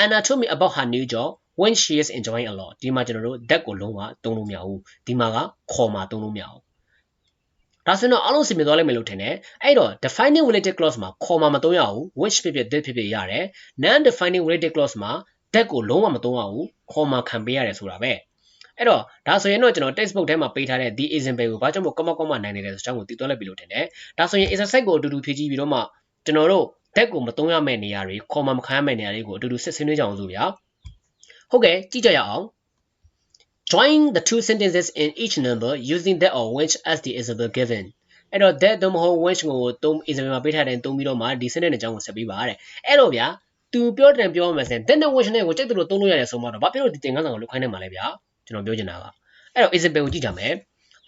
Speaker 1: Anna told me about her new job when she is enjoying a lot ဒီမှာကျွန်တော်တို့ that ကိုလုံးဝသုံးလို့မရဘူးဒီမှာကခေါ်မှာသုံးလို့မရဘူးဒါဆိုတော့အလုံးစင်ပြသွားလိမ့်မယ်လို့ထင်တယ်အဲ့တော့ defining related clause မှာခေါ်မှာမသုံးရဘူး which ဖြစ်ဖြစ် that ဖြစ်ဖြစ်ရတယ် non defining related clause မှာ that ကိုလုံးဝမသုံးရဘူးခေါ်မှာခံပေးရတယ်ဆိုတာပဲ အဲ့တော့ဒါဆိုရင်တော့ကျွန်တော် textbook ထဲမှာပေးထားတဲ့ဒီ example ကိုဘာကြောင့်မို့ comma comma နိုင်နေတယ်ဆိုတဲ့အကြောင်းကိုသိသွားလိုက်ပြီလို့ထင်တယ်ဒါဆိုရင် exercise ကိုအတူတူဖြည့်ကြည့်ပြီးတော့မှကျွန်တော်တို့ that ကိုမသုံးရမယ့်နေရာတွေ comma မခံရမယ့်နေရာတွေကိုအတူတူစစ်ဆေးနေကြအောင်စို့ဗျာဟုတ်ကဲ့ကြည့်ကြရအောင် Join the two sentences in each number using that or which as the example given အဲ့တော့ that သို့မဟုတ် which ကိုသုံး example မှာပေးထားတဲ့သုံးပြီးတော့မှဒီ sentence အကြောင်းကိုဆက်ပေးပါတဲ့အဲ့တော့ဗျာသူပြောတယ်ပြောမှဆိုရင် that နဲ့ which နဲ့ကိုကြိုက်တယ်လို့သုံးလို့ရတယ်ဆိုမှတော့ဘာဖြစ်လို့ဒီသင်ခန်းစာကိုလုပ်ခိုင်းနေမှာလဲဗျာ ကျွန်တော်ပြောချင်တာကအဲ့တော့ example ကိုကြည့်ကြမယ်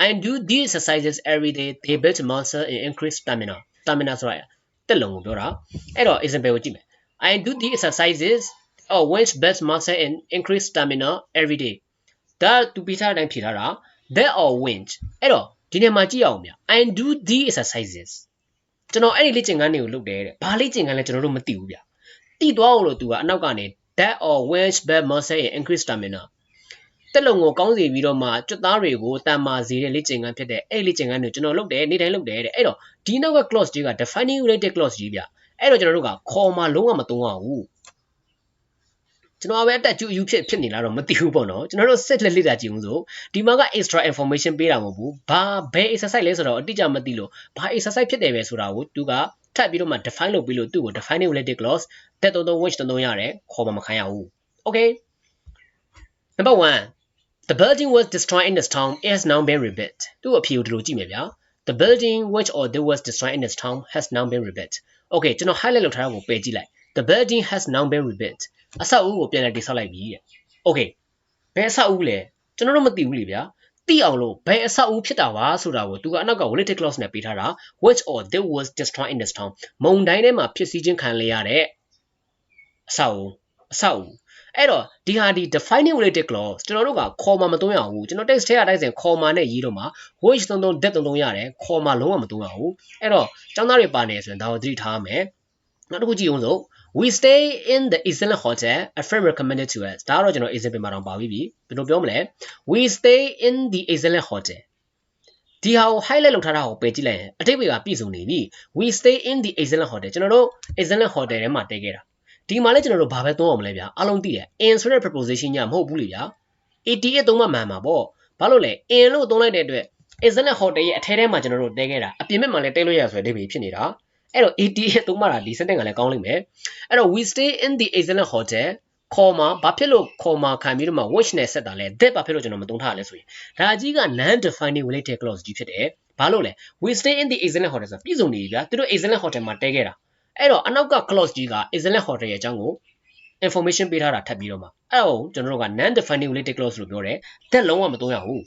Speaker 1: I do these exercises every day they build muscle and increase stamina stamina ဆိုတာတက်လုံကိုပြောတာအဲ့တော့ example ကိုကြည့်မယ် I do these exercises or which builds muscle and increase stamina every day ဒါသူပြထားတဲ့အတိုင်းဖြေထားတာ that or winch အဲ့တော့ဒီနေ့မှာကြည့်အောင်ဗျ I do these exercises ကျွန်တော်အဲ့ဒီလေ့ကျင့်ခန်းတွေကိုလုပ်တယ်တဲ့ဘာလေ့ကျင့်ခန်းလဲကျွန်တော်တို့မသိဘူးဗျတိသွားအောင်လို့သူကအနောက်ကနေ that or which bad muscle in increase stamina တက်လုံကိုကောင်းစေပြီးတော့မှကြွသားတွေကိုတန်မာစေတဲ့လေ့ကျင့်ခန်းဖြစ်တဲ့အဲ့လေ့ကျင့်ခန်းတွေကျွန်တော်လုပ်တယ်နေ့တိုင်းလုပ်တယ်တဲ့အဲ့တော့ဒီနောက်က clause တွေက defining related clause ကြီးဗျအဲ့တော့ကျွန်တော်တို့ကခေါ်မှာလုံးဝမသုံးရဘူးကျွန်တော်ပဲအတက်ကျူယူဖြစ်ဖြစ်နေလားတော့မသိဘူးပေါ့နော်ကျွန်တော်တို့ set လက်လေ့လာကြည့်ဦးဆိုဒီမှာက extra information ပေးတာမဟုတ်ဘူးဘာဘယ် exercise လဲဆိုတော့အတိအကျမသိလို့ဘာ exercise ဖြစ်တယ်ပဲဆိုတာကိုသူကထပ်ပြီးတော့မှ define လုပ်ပြီးလို့သူ့ကို defining related clause တက်တုံးတုံး which တုံးတုံးရတယ်ခေါ်မှာမခံရဘူး okay number 1 The building was destroyed in this town has now been rebuilt သူ့အဖြေကိုဒီလိုကြည့်မယ်ဗျာ The building which or that was destroyed in this town has now been rebuilt okay ကျွန်တော် highlight လုပ်ထားတာကိုပယ်ကြည့်လိုက် The building has now been rebuilt အဆောက်အဦကိုပြန်လည်တည်ဆောက်လိုက်ပြီတဲ့ okay ဘယ်အဆောက်အဦလဲကျွန်တော်တို့မသိဘူးလေဗျာသိအောင်လို့ဘယ်အဆောက်အဦဖြစ်တာပါဆိုတာကိုသူကအနောက်က related clause နဲ့ပေးထားတာ which or that was destroyed in this town မုံတိုင်းထဲမှာဖြစ်စည်းခြင်းခံရရတဲ့အဆောက်အဦအဆောက်အဦ အဲ့တော့ဒီဟာဒီ defining related clause ကျွန်တော်တို့က comma မသုံးရဘူးကျွန်တော် text ထဲအတိုင်းဆို comma နဲ့ရေးတော့မှာ which သုံးသုံး that သုံးသုံးရတယ် comma လုံးဝမသုံးရဘူးအဲ့တော့ကျောင်းသားတွေပါနေဆိုရင်ဒါကိုသတိထားမယ်နောက်တစ်ခုကြည့်အောင်ဆို we stay in the excellent hotel a friend recommended to us ဒါကတော့ကျွန်တော် example မှာတော့ပါပြီးပြီဘယ်လိုပြောမလဲ we stay in the excellent hotel ဒီဟာကို highlight လုပ်ထားတာကိုပယ်ကြည့်လိုက်ရင်အတိတ်ကပြည့်စုံနေပြီ we stay in the excellent hotel ကျွန်တော်တို့ excellent hotel ထဲမှာတည်ခဲ့တာ ဒီမှာလည်းကျွန်တော်တို့ဘာပဲသုံးအောင်မလဲဗျာအားလုံးသိတယ် in ဆိုတဲ့ preposition ညမဟုတ်ဘူးလေဗျာ 88 သုံးမှမှန်မှာပေါ့ဘာလို့လဲ in လို့သုံးလိုက်တဲ့အတွက် excellent hotel ရဲ့အထဲထဲမှာကျွန်တော်တို့တည်ခဲ့တာအပြင်ဘက်မှာလည်းတည်လို့ရဆိုတဲ့ဒိဗေဖြစ်နေတာအဲ့တော့ 88 သုံးမှတာဒီစနစ်ကလည်းကောင်းလိမ့်မယ်အဲ့တော့ we stay in the excellent hotel ခေါ်မှာဘာဖြစ်လို့ခေါ်မှာခံပြီးတော့မှ which နဲ့ဆက်တာလဲ that ဘာဖြစ်လို့ကျွန်တော်မသုံးထားရလဲဆိုရင်ဒါကြီးက non defining related clause ကြီးဖြစ်တယ်ဘာလို့လဲ we stay in the excellent hotel ဆိုပြည့်စုံနေပြီဗျာသူတို့ excellent hotel မှာတည်ခဲ့တာ အဲ့တော့အနောက်က clause ကြီးက excellent hotel ရဲ့အကြောင်းကို information ပေးထားတာထပ်ပြီးတော့မှအဲ့တော့ကျွန်တော်တို့က non defining related clause လို့ပြောတယ် that လုံးဝမသုံးရဘူး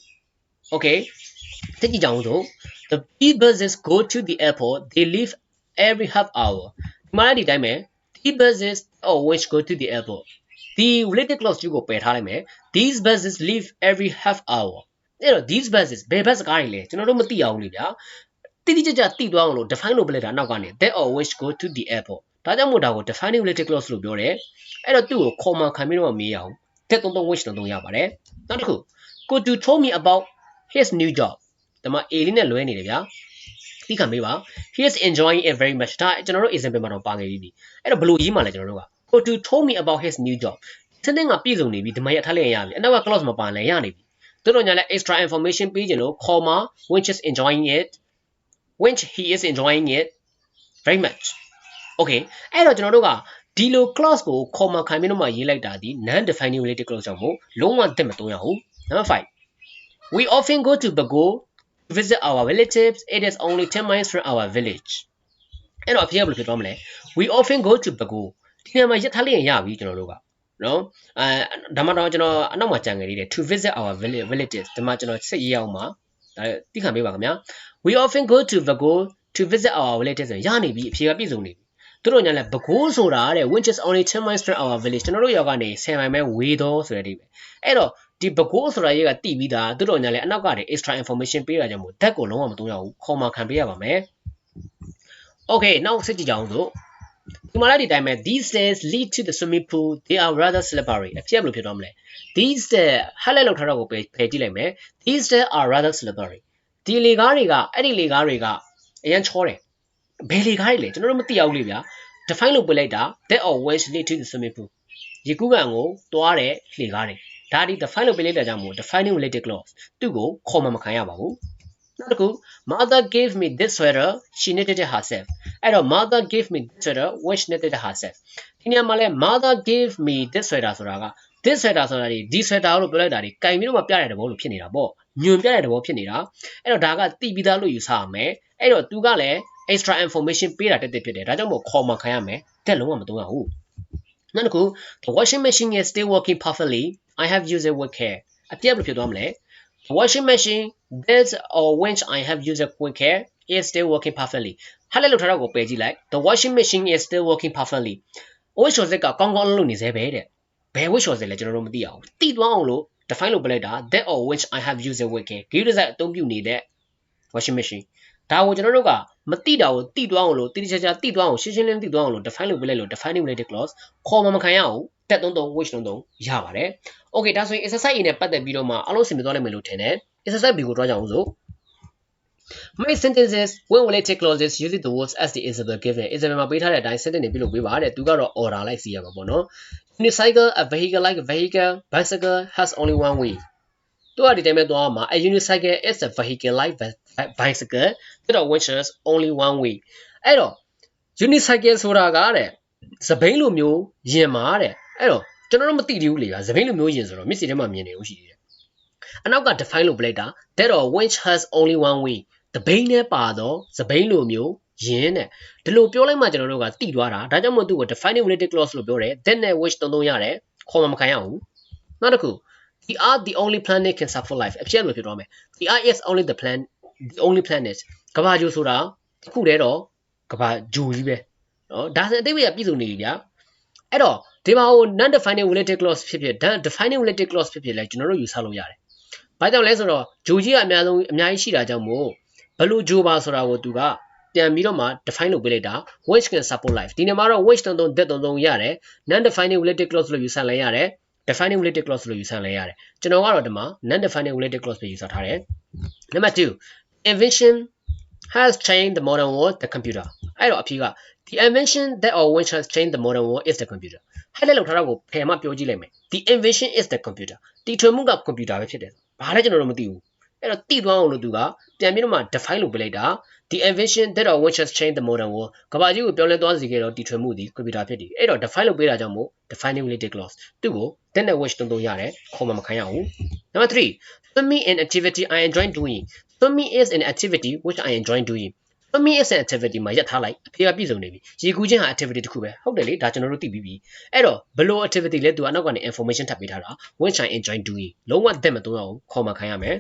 Speaker 1: okay သိကြည့်ကြအောင်ဆို the b buses go to the airport they leave every half hour ဒီမှာဒီတိုင်းပဲ the buses or which go to the airport ဒီ related clause ကြီးကိုပယ်ထားလိုက်မယ် these buses leave every half hour အဲ့တော့ these buses ဘယ် bus ကားတွေလဲကျွန်တော်တို့မသိအောင်လေဗျာ တိတိကျကျသိသွားအောင်လို့ define လုပ်ပလိုက်တာနောက်ကနေ that or which go to the airport ဒါကြောင့်မို့ဒါကို defining related clause လို့ပြောတယ်အဲ့တော့သူ့ကို comma ခံပြီးတော့မေးရအောင် that သုံးသုံး which သုံးသုံးရပါတယ်နောက်တစ်ခု could you told me about his new job ဒါမှ A လေးနဲ့လွဲနေတယ်ဗျာသိခံပေးပါ he is enjoying it very much ဒါကျွန်တော်တို့ example မှာတော့ပါခဲ့ပြီးပြီအဲ့တော့ဘယ်လိုရေးမှလဲကျွန်တော်တို့က could you told me about his new job စတဲ့ကပြည့်စုံနေပြီဒီမှာရထားလိုက်ရပြီအနောက်က clause မပါလဲရနေပြီတို့တော့ညာလဲ extra information ပေးခြင်းလို့ comma which is enjoying it which he is enjoying it very much okay အဲ့တော့ကျွန်တော်တို့ကဒီလို clause ကို comma ခံပြီးတော့မှရေးလိုက်တာဒီ non defining related clause ကြောင့်မို့လုံးဝတက်မသုံးရဘူး number 5 we often go to Bago to visit our relatives it is only 10 miles from our village အဲ့တော့အဖေကဘယ်လိုဖြစ်သွားမလဲ we often go to Bago ဒီနေရာမှာရထားလျင်ရပြီကျွန်တော်တို့ကနော်အဲဒါမှတော့ကျွန်တော်အနောက်မှာကြံငယ်လေးတယ် to visit our relatives ဒီမှာကျွန်တော်စိတ်ရေးအောင်ပါဒါသိခံပေးပါခင်ဗျာ we often go to Bago to visit our relatives ဆိုရနေပြီအဖြေကပြည့်စုံနေပြီသူတို့ညာလဲဘကိုးဆိုတာတဲ့ which is only 10 miles from our village ကျွန်တော်တို့ရောက်ကနေ10မိုင်ပဲဝေးတော့ဆိုတဲ့အဓိပ္ပာယ်အဲ့တော့ဒီဘကိုးဆိုတာရေးကတိပြီးသားသူတို့ညာလဲအနောက်ကနေ extra information ပေးတာကြောင့်မို့ဓာတ်ကိုလုံးဝမသုံးရဘူးခေါ်မှခံပေးရပါမယ် okay နောက်စစ်ကြည့်ကြအောင်ဆိုဒီမှာလည်းဒီတိုင်းပဲ these stairs lead to the swimming pool they are rather slippery အဖြစ်ဘယ်လိုဖြစ်သွားမလဲ these stairs ဟက်လက်လောက်ထားတော့ကိုဖယ်ကြည့်လိုက်မယ် these stairs are rather slippery ဒီလေကားတွေကအဲ့ဒီလေကားတွေကအရန်ချောတယ်ဘယ်လေကားတွေလဲကျွန်တော်တို့မသိအောင်လေဗျာ define လုပ်ပြလိုက်တာ that or which lead to the swimming pool ရေကူးကန်ကိုတွားတဲ့လေကားတွေဒါဒီ define လုပ်ပြလိုက်တာကြောင့်မို့ defining related clause သူ့ကိုခေါ်မှမခံရပါဘူးနောက်တစ်ခု mother gave me this sweater she knitted it herself အဲ့တော့ mother gave me this sweater which knitted it herself ဒီနေရာမှာလဲ mother gave me this sweater ဆိုတာက this sweater ဆိုတာဒီဒီ sweater လို့ပြောလိုက်တာဒီကင်ပြီးတော့မှပြတဲ့သဘောလို့ဖြစ်နေတာပေါ့ ညွန်ပြတဲ့သဘောဖြစ်နေတာအဲ့တော့ဒါကတိပြီးသားလို့ယူဆရမယ်အဲ့တော့သူကလည်း extra information ပေးတာတက်တက်ဖြစ်တယ်ဒါကြောင့်မို့ခေါ်မှခံရမယ်တက်လုံးဝမသုံးရဘူးနောက်တစ်ခု the washing machine is still working perfectly i have used it with care အပြည့်ဘယ်လိုဖြစ်သွားမလဲ the washing machine this or which i have used it with care is still working perfectly ဟာလည်းလောက်ထားတော့ကိုပယ်ကြည့်လိုက် the washing machine is still working perfectly wish ဆိုတဲ့ကကောင်းကောင်းလုပ်နေသေးပဲတဲ့ဘယ် wish ဆိုတဲ့လဲကျွန်တော်တို့မသိအောင်တိသွားအောင်လို့ define လုပ်ပလိုက်တာ that or which i have used it with care ဒီလိုစအသုံးပြုနေတဲ့ washing machine ဒါကိုကျွန်တော်တို့ကမတိတာကိုတိသွားအောင်လို့တိတိကျကျတိသွားအောင်ရှင်းရှင်းလင်းတိသွားအောင်လို့ define လုပ်ပေးလိုက်လို့ defining related clause ခေါ်မှမခံရအောင် that သုံးသုံး which သုံးသုံးရပါတယ် okay ဒါဆိုရင် exercise A နဲ့ပတ်သက်ပြီးတော့မှအလုံးစင်ပြသွားနိုင်မယ်လို့ထင်တယ် exercise B ကိုတွားကြအောင်စို့ Make sentences when related clauses using the words as the Isabel given Isabel မှာပေးထားတဲ့အတိုင်း sentence တွေပြုလုပ်ပေးပါတဲ့သူကတော့ order လိုက်စီရမှာပေါ့နော် Unicycle a vehicle like a vehicle bicycle has only one wheel သူကဒီတိုင်းပဲသွားမှာ a unicycle is a vehicle like bicycle ဆိုတော့ which is only one wheel အဲ့တော့ unicycle ဆိုတာကတဲ့စပိန်လိုမျိုးယင်မှာတဲ့အဲ့တော့ကျွန်တော်တို့မသိသေးဘူးလေကစပိန်လိုမျိုးယင်ဆိုတော့မျက်စိထဲမှာမြင်နေလို့ရှိသေးတယ်အနောက်က define လို့ပြလိုက်တာ that or which has only one wheel တပိန်းနဲ့ပါတော့စပိန်လိုမျိုး ယင်းတဲ့ဒီလိုပြောလိုက်မှကျွန်တော်တို့ကတိသွားတာဒါကြောင့်မို့သူ့ကို defining related clause လို့ပြောတယ် that နဲ့ which တုံးတုံးရတယ်ခေါ်မှမခံရဘူးနောက်တစ်ခု the are the only planet can suffer life အဖြစ်လို့ဖြစ်သွားမယ် the are is only the plan the only planet ကဘာဂျိုဆိုတာတခုတည်းတော့ကဘာဂျိုကြီးပဲနော်ဒါဆိုအသေးပဲပြည့်စုံနေပြီဗျာအဲ့တော့ဒီမှာဟို non defining related clause ဖြစ်ဖြစ် defining related clause ဖြစ်ဖြစ်လဲကျွန်တော်တို့ယူဆလို့ရတယ်ဘာကြောင့်လဲဆိုတော့ဂျိုကြီးကအများဆုံးအများကြီးရှိတာကြောင့်မို့ဘလူဂျိုပါဆိုတာကိုသူက ပြန်ပြီးတော့မှ define လုပ်ပေးလိုက်တာ which can support life ဒီနေ့မှာတော့ which တုံတုံ that တုံတုံရတယ် non defining related clause လို့ယူဆလိုက်ရတယ် defining related clause လို့ယူဆလိုက်ရတယ်ကျွန်တော်ကတော့ဒီမှာ non defining related clause ပဲယူဆထားတယ် number 2 invention has changed the modern world the computer အဲ့တော့အဖြေက the invention that or which has changed the modern world is the computer ဟဲ့လေလောက်ထားတာကိုဖယ်မှပြောကြည့်လိုက်မယ် the invention is the computer တီထွင်မှုက computer ပဲဖြစ်တယ်ဘာလဲကျွန်တော်တို့မသိဘူး အဲ့တော့တိသွားအောင်လို့သူကပြန်ပြီးတော့မှ define လုပ်ပေးလိုက်တာ the invention that or which has changed the modern world ကဘာကြီးကိုပြောင်းလဲသွားစေခဲ့တော့တီထွင်မှုဒီ computer ဖြစ်တယ်အဲ့တော့ define လုပ်ပေးတာကြောင့်မို့ defining related clause သူ့ကို that နဲ့ which တုံးတုံးရတယ်ခေါ်မှမခံရဘူး number 3 swimming an activity i enjoy doing swimming is an activity which i enjoy doing swimming is an activity မှာရက်ထားလိုက်အဖေကပြည့်စုံနေပြီရေကူးခြင်းဟာ activity တစ်ခုပဲဟုတ်တယ်လေဒါကျွန်တော်တို့သိပြီးပြီအဲ့တော့ဘယ်လို activity လဲသူကအနောက်ကနေ information ထပ်ပေးထားတာ which i enjoy doing လုံးဝသက်မသုံးအောင်ခေါ်မှခံရမယ်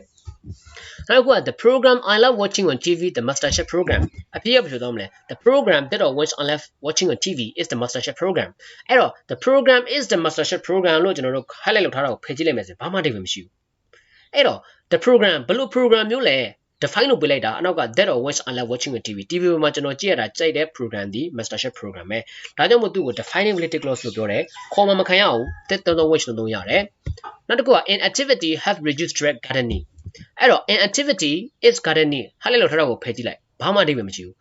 Speaker 1: နောက်က the program i love watching on tv the masterchef program အဖေကပြောတော့မလဲ the program that or which i love watching on tv is the masterchef program အဲ့တော့ the program is the masterchef program လို့ကျွန်တော်တို့ highlight လုပ်ထားတာကိုဖယ်ကြည့်လိုက်မယ်ဆိုဘာမှအဓိပ္ပာယ်မရှိဘူးအဲ့တော့ the program ဘယ်လို program မျိုးလဲ define လုပ်ပေးလိုက်တာအနောက်က that or which I love watching on TV TV ပေါ်မှာကျွန်တော်ကြည့်ရတာကြိုက်တဲ့ program ဒီ MasterChef program ပဲဒါကြောင့်မို့သူ့ကို defining related clause လို့ပြောတယ်ခေါ်မှမခံရအောင် that တုံးတုံး which တုံးတုံးရတယ်နောက်တစ်ခုက in activity have reduced direct gardening အဲ့တော့ in activity is gardening ဟာလေလောက်ထားတာကိုဖယ်ကြည့်လိုက်ဘာမှအဓိပ္ပာယ်မရှိဘူး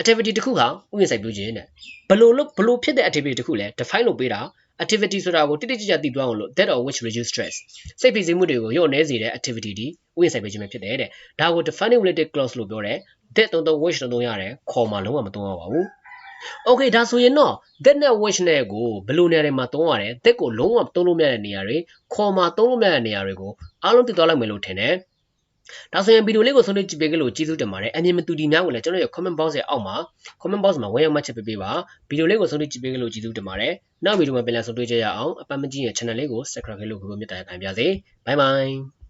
Speaker 1: activity တစ်ခုဟာဥယျာဉ်စိုက်ပျိုးခြင်းတဲ့ဘလို့လို့ဘလို့ဖြစ်တဲ့ activity တစ်ခုလဲ define လုပ်ပေးတာ activity ဆိုတာကိုတိတိကျကျသိသွားအောင်လို့ that or which reduce stress စိတ်ဖိစီးမှုတွေကိုညှို့နှဲစေတဲ့ activity ဒီဥယျာဉ်ဆိုင်ပေးခြင်းပဲဖြစ်တယ်တဲ့ဒါကို defining related clause လို့ပြောတယ် that တုံးတုံး which တုံးတုံးရတယ်ခေါ်မှလုံးဝမသုံးရပါဘူး Okay ဒါဆိုရင်တော့ that နဲ့ which နဲ့ကိုဘယ်လိုနေရာတွေမှာသုံးရတယ် that ကိုလုံးဝသုံးလို့မရတဲ့နေရာတွေခေါ်မှသုံးလို့မရတဲ့နေရာတွေကိုအားလုံးသိသွားလိုက်မယ်လို့ထင်တယ် ဒါဆိုရင်ဗီဒီယိုလေးကိုဆုံးဖြတ်ကြည့်ပေးကြလို့ကျေးဇူးတင်ပါတယ်အမြင်မတူဒီများကိုလည်းကျွန်တော်ရဲ့ comment box ရဲ့အောက်မှာ comment box မှာဝင်ရောက်မှတ်ချက်ပေးပေးပါဗီဒီယိုလေးကိုဆုံးဖြတ်ကြည့်ပေးကြလို့ကျေးဇူးတင်ပါတယ်နောက်ဗီဒီယိုမှာပြန်လည်ဆုံတွေ့ကြရအောင်အပန်းမကြီးရဲ့ channel လေးကို subscribe လုပ်ဖို့မြတ်တာခံပါစေ bye bye